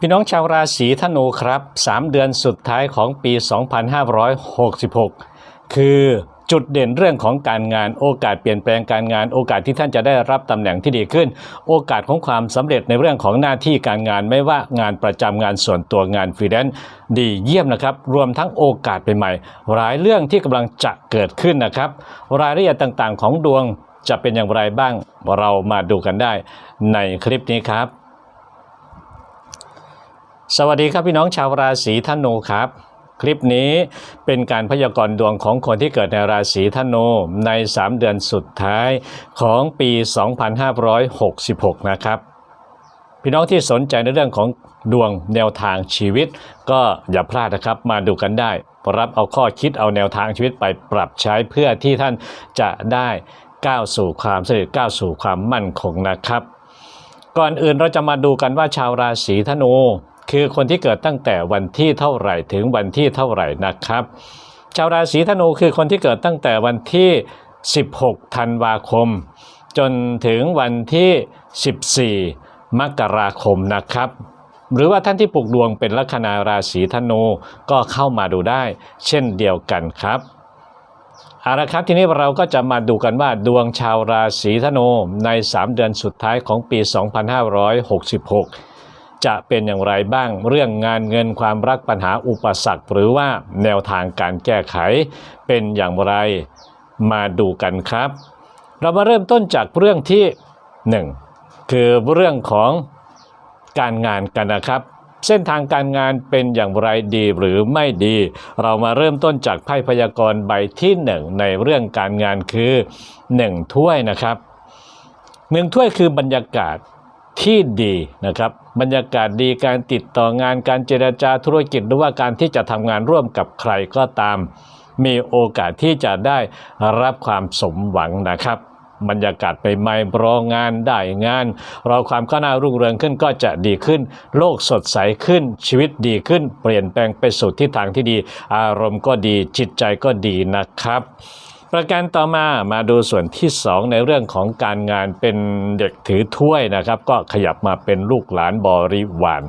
พี่น้องชาวราศีธนูครับ 3 เดือนสุดท้ายของปี 2566 คือจุดเด่นเรื่องของการงานโอกาสเปลี่ยนแปลงการงาน โอกาสที่ท่านจะได้รับตำแหน่งที่ดีขึ้น โอกาสของความสำเร็จในเรื่องของหน้าที่การงานไม่ว่างานประจำงานส่วนตัวงานฟรีแลนซ์ดีเยี่ยมนะครับ รวมทั้งโอกาสใหม่ๆหลายเรื่องที่กำลังจะเกิดขึ้นนะครับ รายละเอียดต่างๆ ของดวงจะเป็นอย่างไรบ้างเรามาดูกันได้ในคลิปนี้ครับ สวัสดีครับพี่น้องชาวราศีธนูครับ คลิปนี้เป็นการพยากรณ์ดวงของคนที่เกิดในราศีธนูใน 3 เดือนสุดท้ายของปี 2566 นะครับ พี่น้องที่สนใจในเรื่องของดวงแนวทางชีวิต ก็อย่าพลาดนะครับมาดูกันได้ รับเอาข้อคิดเอาแนวทางชีวิตไปปรับใช้เพื่อที่ท่านจะได้ก้าวสู่ความสำเร็จก้าวสู่ความมั่นคงนะครับ ก่อนอื่นเราจะมาดูกันว่าชาวราศีธนู คือคนที่เกิดตั้งแต่วันที่เท่าไหร่ถึงวันที่เท่าไหร่นะครับ ชาวราศีธนูคือคนที่เกิดตั้งแต่วันที่ 16 ธันวาคม จนถึงวันที่ 14 มกราคมนะครับหรือว่าท่านที่ปลูกดวงเป็นลัคนาราศีธนูก็เข้ามาดูได้ เช่นเดียวกันครับเอาละครับทีนี้เราก็จะมาดูกันว่าดวงชาวราศีธนูใน 3 เดือนสุดท้ายของปี 2566 จะเป็นอย่างไรบ้างเรื่องงานเงินความรักปัญหาอุปสรรค หรือว่าแนวทางการแก้ไขเป็นอย่างไรมาดูกันครับ เรามาเริ่มต้นจากเรื่องที่ 1 คือเรื่องของการงานกันนะครับ เส้นทางการงานเป็นอย่างไรดีหรือไม่ดี เรามาเริ่มต้นจากไพ่พยากรณ์ใบที่ 1 ในเรื่องการงานคือ 1 ถ้วยนะครับหนึ่งถ้วยคือบรรยากาศ ที่ดีนะครับบรรยากาศดีการติดต่องานการเจรจาธุรกิจหรือว่าการที่จะทำงานร่วมกับใครก็ตาม มีโอกาสที่จะได้รับความสมหวังนะครับบรรยากาศไปไม่รองานได้งาน รอความก้าวหน้ารุ่งเรืองขึ้นก็จะดีขึ้น โลกสดใสขึ้นชีวิตดีขึ้น เปลี่ยนแปลงไปสู่ทิศทางที่ดี อารมณ์ก็ดีจิตใจก็ดีนะครับ ประการต่อมามาดูส่วนที่ 2 ในเรื่องของการงานเป็นเด็กถือถ้วยนะครับ ก็ขยับมาเป็นลูกหลานบริวาร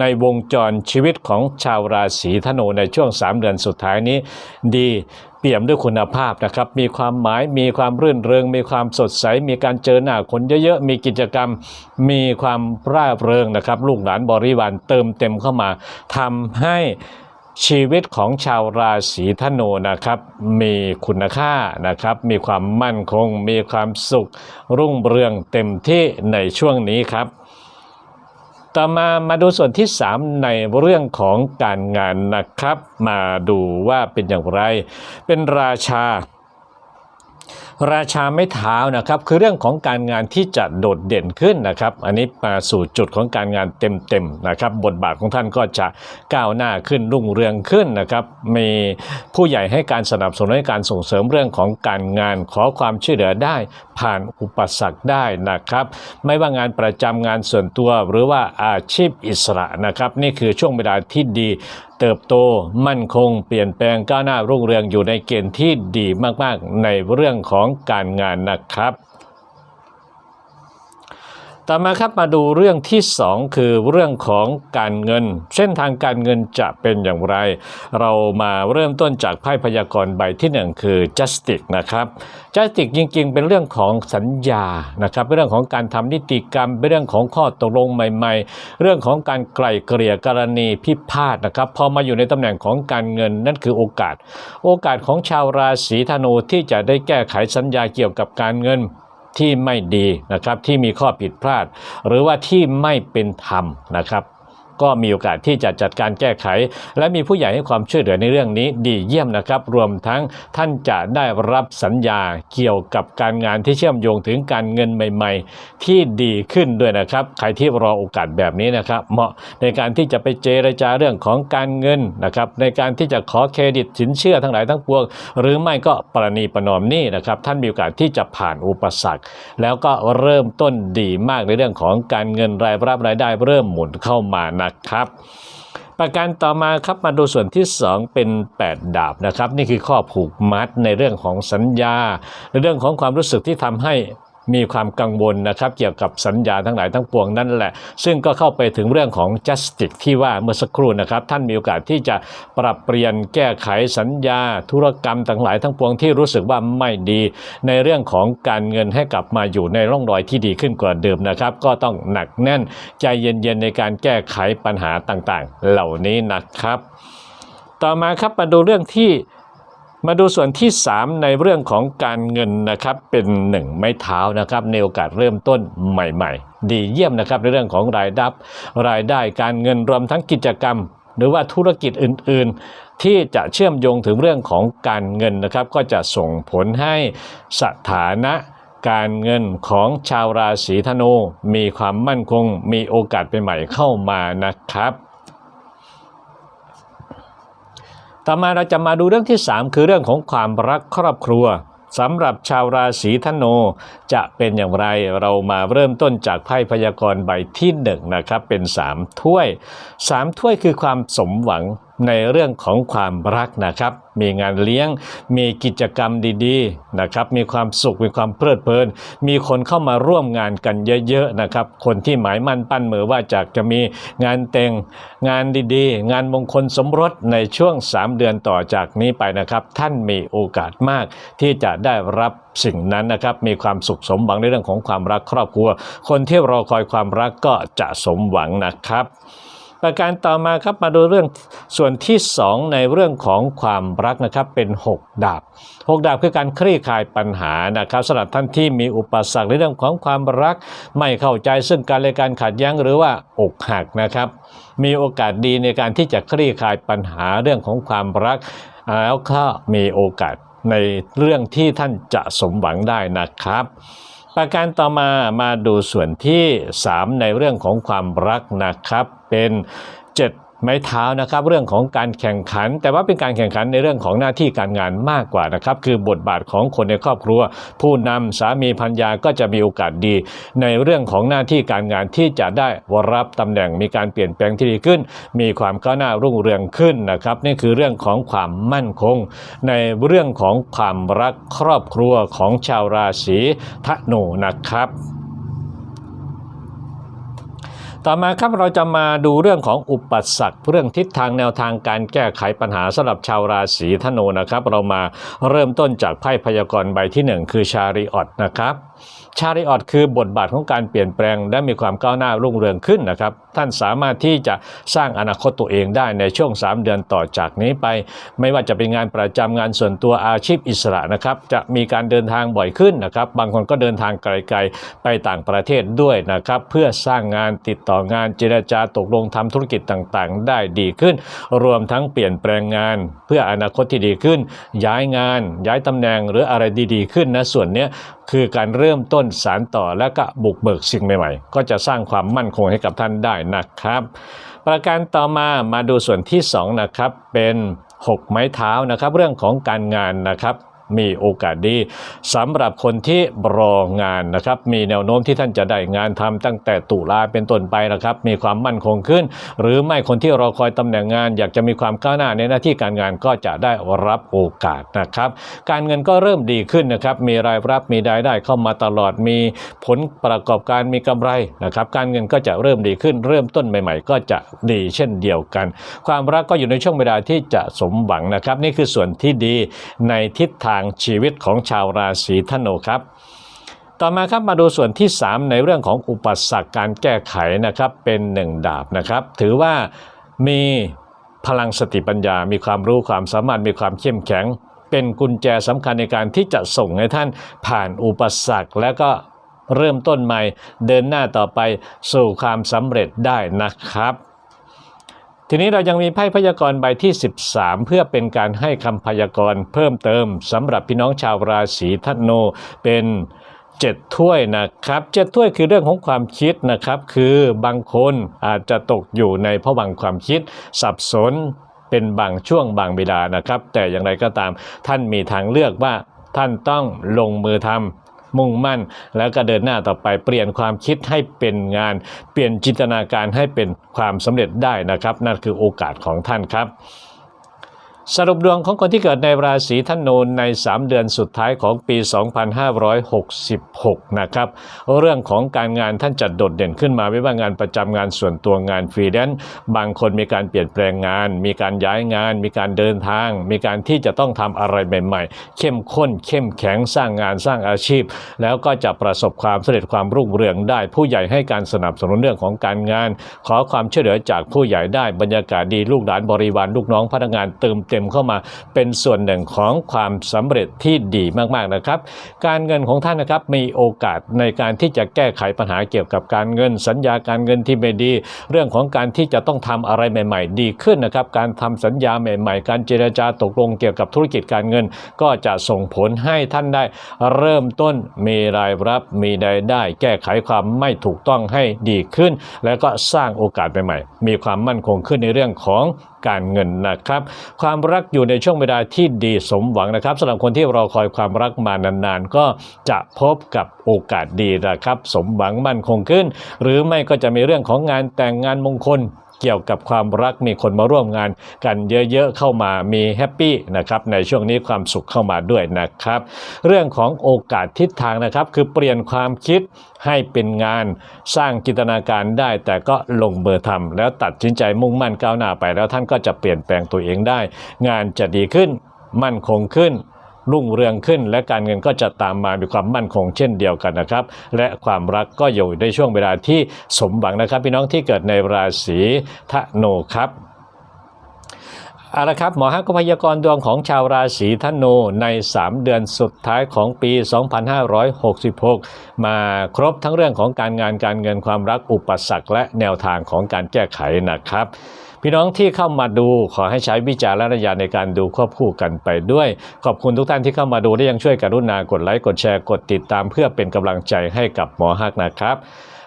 ในวงจรชีวิตของชาวราศีธนูในช่วง 3 เดือนสุดท้ายนี้ ดีเปี่ยมด้วยคุณภาพนะครับ มีความหมายมีความรื่นเริง มีความสดใส มีการเจอหน้าคนเยอะๆ มีกิจกรรม มีความร่าเริงนะครับ ลูกหลานบริวารเติมเต็มเข้ามาทำให้ ชีวิตของชาวราศีธนูนะครับ มีคุณค่านะครับ มีความมั่นคง มีความสุข รุ่งเรืองเต็มที่ในช่วงนี้ครับ ต่อมามาดูส่วนที่ 3 ในเรื่องของการงานนะครับ มาดูว่าเป็นอย่างไร เป็นราชา ราชาไม่เท้านะครับคือเรื่องของการงานที่จะโดดเด่นขึ้นนะครับอันนี้มาสู่จุดของการงานเต็มๆนะครับบทบาทของท่านก็จะก้าวหน้าขึ้นรุ่งเรืองขึ้นนะครับมีผู้ใหญ่ให้การสนับสนุนให้การส่งเสริมเรื่องของการงานขอความช่วยเหลือได้ ผ่านอุปสรรคได้นะครับ ไม่ว่างานประจำงานส่วนตัวหรือว่าอาชีพอิสระนะครับนี่คือช่วงเวลาที่ดี เติบโตมั่นคงเปลี่ยนแปลงก้าวหน้ารุ่งเรืองอยู่ในเกณฑ์ที่ดีมากๆ ในเรื่องของการงานนะครับ ต่อมาครับมาดูเรื่องที่2คือเรื่องของการเงิน เส้นทางการเงินจะเป็นอย่างไร เรามาเริ่มต้นจากไพ่พยากรณ์ใบที่ 1 คือ justice นะครับ justice จริงๆ เป็นเรื่องของสัญญานะครับเป็นเรื่องของการทำนิติกรรมเป็นเรื่องของข้อตกลงใหม่ๆ เรื่องของการไกล่เกลี่ยกรณีพิพาทนะครับพอมาอยู่ในตำแหน่งของการเงินนั่นคือโอกาส โอกาสของชาวราศีธนูที่จะได้แก้ไขสัญญาเกี่ยวกับการเงิน ที่ไม่ดีนะครับที่มีข้อผิดพลาด หรือว่าที่ไม่เป็นธรรมนะครับ ก็มีโอกาสที่จะจัดการแก้ไข และมีผู้ใหญ่ให้ความช่วยเหลือในเรื่องนี้ดีเยี่ยมนะครับ รวมทั้งท่านจะได้รับสัญญาเกี่ยวกับการงานที่เชื่อมโยงถึงการเงินใหม่ ๆ ที่ดีขึ้นด้วยนะครับ ใครที่รอโอกาสแบบนี้นะครับ เหมาะในการที่จะไปเจรจาเรื่องของการเงินนะครับ ในการที่จะขอเครดิตสินเชื่อทั้งหลายทั้งปวง หรือไม่ก็ประนีประนอมนี้นะครับ ท่านมีโอกาสที่จะผ่านอุปสรรค แล้วก็เริ่มต้นดีมากในเรื่องของการเงินรายรับรายได้เริ่มหมุนเข้ามานะครับ ประการต่อมาครับมาดูส่วนที่ 2 เป็น 8 ดาบนะครับ นี่คือข้อผูกมัดในเรื่องของสัญญา ในเรื่องของความรู้สึกที่ทำให้ มีความกังวลนะครับเกี่ยวกับสัญญาทั้งหลายทั้งปวงนั่นแหละ ซึ่งก็เข้าไปถึงเรื่องของ justice ที่ว่าเมื่อสักครู่นะครับท่านมีโอกาสที่จะปรับเปลี่ยนแก้ไขสัญญาธุรกรรมทั้งหลายทั้งปวงที่รู้สึกว่าไม่ดี ในเรื่องของการเงินให้กลับมาอยู่ในร่องรอยที่ดีขึ้นกว่าเดิมนะครับ ก็ต้องหนักแน่นใจเย็นๆในการแก้ไขปัญหาต่างๆ เหล่านี้นะครับ ต่อมาครับมาดูเรื่องที่ มาดูส่วนที่ 3 ในเรื่องของการเงินนะครับเป็นหนึ่งไม้เท้านะครับในโอกาสเริ่มต้นใหม่ ๆ ดีเยี่ยมนะครับในเรื่องของรายรับรายได้การเงินรวมทั้งกิจกรรม หรือว่าธุรกิจอื่น ๆ ที่จะเชื่อมโยงถึงเรื่องของการเงินนะครับ ก็จะส่งผลให้สถานะการเงินของชาวราศีธนูมีความมั่นคง มีโอกาสใหม่ๆเข้ามานะครับ ต่อมาเราจะมาดูเรื่องที่ 3 คือเรื่องของความรักครอบครัวสำหรับชาวราศีธนูจะเป็นอย่างไรเรามาเริ่มต้นจากไพ่พยากรณ์ใบที่1นงนะครับเป็น 3 ถ้วย 3 ถ้วยคือความสมหวัง ในเรื่องของความรักนะครับ มีงานเลี้ยง มีกิจกรรมดีๆนะครับ มีความสุข มีความเพลิดเพลิน มีคนเข้ามาร่วมงานกันเยอะๆนะครับ คนที่หมายมั่นปั้นมือว่าจากจะมีงานแต่งงานดีๆ งานมงคลสมรสในช่วง 3 เดือนต่อจากนี้ไปนะครับ ท่านมีโอกาสมากที่จะได้รับสิ่งนั้นนะครับ มีความสุขสมหวังในเรื่องของความรักครอบครัว คนที่รอคอยความรักก็จะสมหวังนะครับ ประการต่อมาครับมาดูเรื่องส่วนที่ 2 ในเรื่องของความรักนะครับเป็น 6 ดาบ 6 ดาบคือการคลี่คลายปัญหานะครับสำหรับท่านที่มีอุปสรรคในเรื่องของความรัก ไม่เข้าใจซึ่งกันและการขัดแย้งหรือว่าอกหักนะครับ มีโอกาสดีในการที่จะคลี่คลายปัญหาเรื่องของความรัก แล้วก็มีโอกาสในเรื่องที่ท่านจะสมหวังได้นะครับ ประการต่อมามาดูส่วนที่ 3 ในเรื่องของความรักนะครับ เป็น7 ไม้เท้านะครับเรื่องของการแข่งขัน แต่ว่าเป็นการแข่งขันในเรื่องของหน้าที่การงานมากกว่านะครับ คือบทบาทของคนในครอบครัว ผู้นำสามีพัญญาก็จะมีโอกาสดี ในเรื่องของหน้าที่การงานที่จะได้รับตำแหน่งมีการเปลี่ยนแปลงที่ดีขึ้น มีความก้าวหน้ารุ่งเรืองขึ้นนะครับ นี่คือเรื่องของความมั่นคง ในเรื่องของความรักครอบครัวของชาวราศีธนูนะครับ ต่อมาครับเราจะมาดูเรื่องของอุปสรรคเรื่องทิศทางแนวทางการแก้ไขปัญหาสำหรับชาวราศีธนูนะครับ เรามาเริ่มต้นจากไพ่พยากรณ์ใบที่ 1 คือชาริออตนะครับชาริออตคือบทบาทของการเปลี่ยนแปลง และมีความก้าวหน้ารุ่งเรืองขึ้นนะครับ ท่านสามารถที่จะสร้างอนาคตตัวเองได้ในช่วง 3 เดือนต่อจากนี้ไป ไม่ว่าจะเป็นงานประจำงานส่วนตัวอาชีพอิสระนะครับ จะมีการเดินทางบ่อยขึ้นนะครับ บางคนก็เดินทางไกลๆไปต่างประเทศด้วยนะครับ เพื่อสร้างงานติดต่องานเจรจาตกลงทำธุรกิจต่างๆ ได้ดีขึ้น รวมทั้งเปลี่ยนแปลงงาน เพื่ออนาคตที่ดีขึ้น ย้ายงาน ย้ายตำแหน่งหรืออะไรดีๆขึ้นนะส่วนเนี้ยคือการเริ่มต้นสารต่อและก็บุกเบิกสิ่งใหม่ๆ ก็จะสร้างความมั่นคงให้กับท่านได้นะครับ ประการต่อมามาดูส่วนที่2นะครับเป็น 6 ไม้เท้านะครับ เรื่องของการงานนะครับ มีโอกาสดีสำหรับคนที่รองานนะครับ มีแนวโน้มที่ท่านจะได้งานทำตั้งแต่ตุลาเป็นต้นไปนะครับ มีความมั่นคงขึ้น หรือไม่คนที่รอคอยตำแหน่งงาน อยากจะมีความก้าวหน้าในหน้าที่การงานก็จะได้รับโอกาสนะครับ การเงินก็เริ่มดีขึ้นนะครับ มีรายรับมีรายได้เข้ามาตลอดมีผลประกอบการมีกำไรนะครับ การเงินก็จะเริ่มดีขึ้น เริ่มต้นใหม่ ๆ ก็จะดีเช่นเดียวกัน ความรักก็อยู่ในช่วงเวลาที่จะสมหวังนะครับ นี่คือส่วนที่ดีในทิศทางชีวิตของชาวราศีธนูครับ ต่อมาครับมาดูส่วนที่ 3 ในเรื่องของอุปสรรคการแก้ไขนะครับเป็นหนึ่งดาบนะครับ ถือว่ามีพลังสติปัญญา มีความรู้ความสามารถมีความเข้มแข็ง เป็นกุญแจสำคัญในการที่จะส่งให้ท่านผ่านอุปสรรคแล้วก็เริ่มต้นใหม่เดินหน้าต่อไปสู่ความสำเร็จได้นะครับ ทีนี้เรายังมีไพ่พยากรณ์ใบที่ 13 เพื่อเป็นการให้คำพยากรณ์เพิ่มเติมสำหรับพี่น้องชาวราศีธนูเป็นเจ็ดถ้วยนะครับเจ็ดถ้วยคือเรื่องของความคิดนะครับ คือบางคนอาจจะตกอยู่ในภวังค์ความคิด สับสนเป็นบางช่วงบางเวลานะครับ แต่อย่างไรก็ตามท่านมีทางเลือกว่าท่านต้องลงมือทำ มุ่งมั่น แล้วก็เดินหน้าต่อไปเปลี่ยนความคิดให้เป็นงาน เปลี่ยนจินตนาการให้เป็นความสำเร็จได้นะครับ นั่นคือโอกาสของท่านครับ สรุปดวงของคนที่เกิดในราศีธนูใน 3 เดือนสุดท้ายของปี 2566 นะครับ เรื่องของการงานท่านจะโดดเด่นขึ้นมา ไม่ว่างานประจำงานส่วนตัวงานฟรีแลนซ์บางคนมีการเปลี่ยนแปลงงาน มีการย้ายงาน มีการเดินทาง มีการที่จะต้องทำอะไรใหม่ ๆ เข้มข้น เข้มแข็งสร้างงานสร้างอาชีพ แล้วก็จะประสบความสำเร็จความรุ่งเรืองได้ ผู้ใหญ่ให้การสนับสนุนเรื่องของการงาน ขอความช่วยเหลือจากผู้ใหญ่ได้บรรยากาศดีลูกหลานบริวารลูกน้องพนักงานเติมเต็มเข้ามาเป็นส่วนหนึ่งของความสำเร็จที่ดีมากๆนะครับ การเงินของท่านนะครับมีโอกาสในการที่จะแก้ไขปัญหาเกี่ยวกับการเงิน สัญญาการเงินที่ไม่ดี เรื่องของการที่จะต้องทำอะไรใหม่ ๆ ดีขึ้นนะครับ การทำสัญญาใหม่ ๆ การเจรจาตกลงเกี่ยวกับธุรกิจการเงิน ก็จะส่งผลให้ท่านได้เริ่มต้นมีรายรับมีรายได้ แก้ไขความไม่ถูกต้องให้ดีขึ้น แล้วก็สร้างโอกาสใหม่ๆ มีความมั่นคงขึ้นในเรื่องของ การเงินนะครับ ความรักอยู่ในช่วงเวลาที่ดีสมหวังนะครับสำหรับคนที่รอคอยความรักมานานๆ ก็จะพบกับโอกาสดีนะครับ สมหวังมั่นคงขึ้น หรือไม่ก็จะมีเรื่องของงานแต่งงานมงคล เกี่ยวกับความรักมีคนมาร่วมงานกันเยอะๆเข้ามามีแฮปปี้นะครับในช่วงนี้ความสุขเข้ามาด้วยนะครับ เรื่องของโอกาสทิศทางนะครับ คือเปลี่ยนความคิดให้เป็นงานสร้างจินตนาการได้ แต่ก็ลงมือร์ทำแล้วตัดสินใจมุ่งมั่นก้าวหน้าไป แล้วท่านก็จะเปลี่ยนแปลงตัวเองได้ งานจะดีขึ้น มั่นคงขึ้น รุ่งเรืองขึ้น และการเงินก็จะตามมามีความมั่นคงเช่นเดียวกันนะครับ และความรักก็อยู่ในช่วงเวลาที่สมหวังนะครับ พี่น้องที่เกิดในราศีธนูครับเอาละครับหมอฮักก็พยากรณ์ดวงของชาวราศีธนูใน 3 เดือนสุดท้ายของปี 2566 มาครบทั้งเรื่องของการงานการเงินความรักอุปสรรคและแนวทางของการแก้ไขนะครับ พี่น้องที่เข้ามาดูขอให้ใช้วิจารณญาณในการดูควบคู่กันไปด้วย ขอบคุณทุกท่านที่เข้ามาดูและยังช่วยกรุณากดไลค์กดแชร์กดติดตาม เพื่อเป็นกำลังใจให้กับหมอฮักนะครับ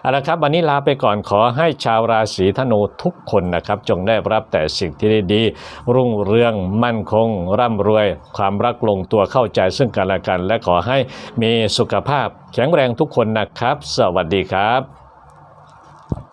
เอาละครับวันนี้ลาไปก่อนขอให้ชาวราศีธนูทุกคนนะครับ จงได้รับแต่สิ่งที่ดีๆรุ่งเรืองมั่นคง ร่ำรวย ความรักลงตัวเข้าใจซึ่งกันและกัน และขอให้มีสุขภาพแข็งแรงทุกคนนะครับ สวัสดีครับ